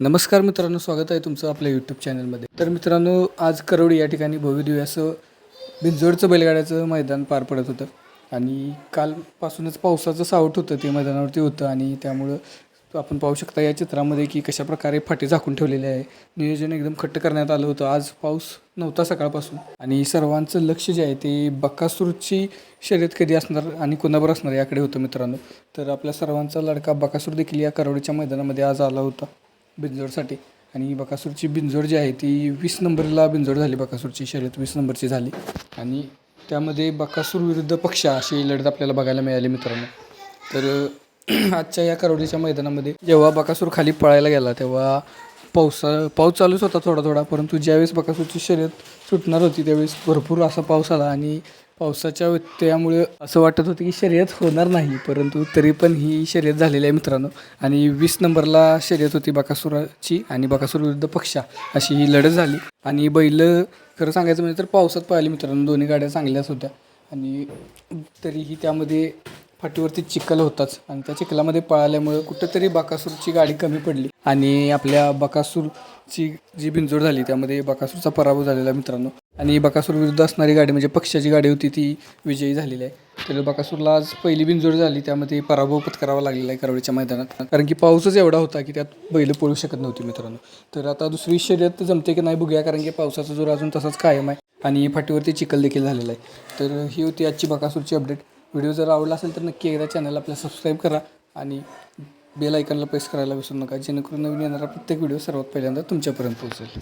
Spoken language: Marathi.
नमस्कार मित्रांनो स्वागत आहे तुमचं आपल्या यूट्यूब चॅनलमध्ये तर मित्रांनो आज करवडी या ठिकाणी भव्यदिव्य असं बिंजोडचं बैलगाड्याचं मैदान पार पडत होतं. आणि कालपासूनच पावसाचं सावट होतं ते मैदानावरती होतं आणि त्यामुळं आपण पाहू शकता या चित्रामध्ये की कशा प्रकारे फाटी झाकून ठेवलेले आहे. नियोजन एकदम खट्ट करण्यात आलं होतं. आज पाऊस नव्हता सकाळपासून. आणि सर्वांचं लक्ष जे आहे ते बकासूरची शर्यत कधी असणार आणि कोणावर असणार याकडे होतं मित्रांनो. तर आपल्या सर्वांचा लडका बकासूर देखील या करवडीच्या मैदानामध्ये आज आला होता. बिंजोडसाठी. आणि बकासूरची बिंजोड जी आहे ती वीस नंबरला बिंजोड झाली बकासूरची शर्यत वीस नंबरची झाली. आणि त्यामध्ये बकासूर विरुद्ध पक्षा अशी लढत आपल्याला बघायला मिळाली मित्रांनो. तर आजच्या या करवडीच्या मैदानामध्ये जेव्हा बकासूर खाली पळायला गेला तेव्हा पावसा पाऊस चालूच होता थोडा थोडा परंतु ज्यावेळेस बकासूरची शर्यत सुटणार होती त्यावेळेस भरपूर असा पाऊस आला आणि पावसाच्या व्यत्ययामुळे असं वाटत होतं की शर्यत होणार नाही परंतु तरी पण ही शर्यत झालेली आहे मित्रांनो. आणि वीस नंबरला शर्यत होती बकासुराची आणि बकासूर विरुद्ध पक्षा अशी ही लढत झाली. आणि बैल खरं सांगायचं म्हणजे तर पावसात पाहिली मित्रांनो दोन्ही गाड्या चांगल्याच होत्या. आणि तरीही त्यामध्ये फाटीवरती चिखल होताच. आणि त्या चिखलामध्ये पळाल्यामुळं कुठंतरी बकासूरची गाडी कमी पडली. आणि आपल्या बकासूरची जी बिंजोड झाली त्यामध्ये बकासूरचा पराभव झालेला आहे मित्रांनो. आणि बकासूर विरुद्ध असणारी गाडी म्हणजे पक्षाची गाडी होती ती विजयी झालेली आहे. तर बकासूरला आज पहिली बिंजोड झाली त्यामध्ये पराभव पत्करावा लागलेला आहे करवळीच्या मैदानात. कारण की पाऊसच एवढा होता की त्यात बैल पळू शकत नव्हती मित्रांनो. तर आता दुसरी शर्यत जमते की नाही बघूया कारण की पावसाचा जोर अजून तसाच कायम आहे. आणि फाटीवरती चिखल देखील झालेला आहे. तर ही होती आजची बकासूरची अपडेट व्हिडिओ जर आवडला असेल तर नक्की एकदा चॅनल आपल्या सबस्क्राईब करा आणि बेल आयकनला प्रेस करायला विसरू नका जेणेकरून नवीन येणारा प्रत्येक व्हिडिओ सर्वात पहिल्यांदा तुमच्यापर्यंत पोहोचेल.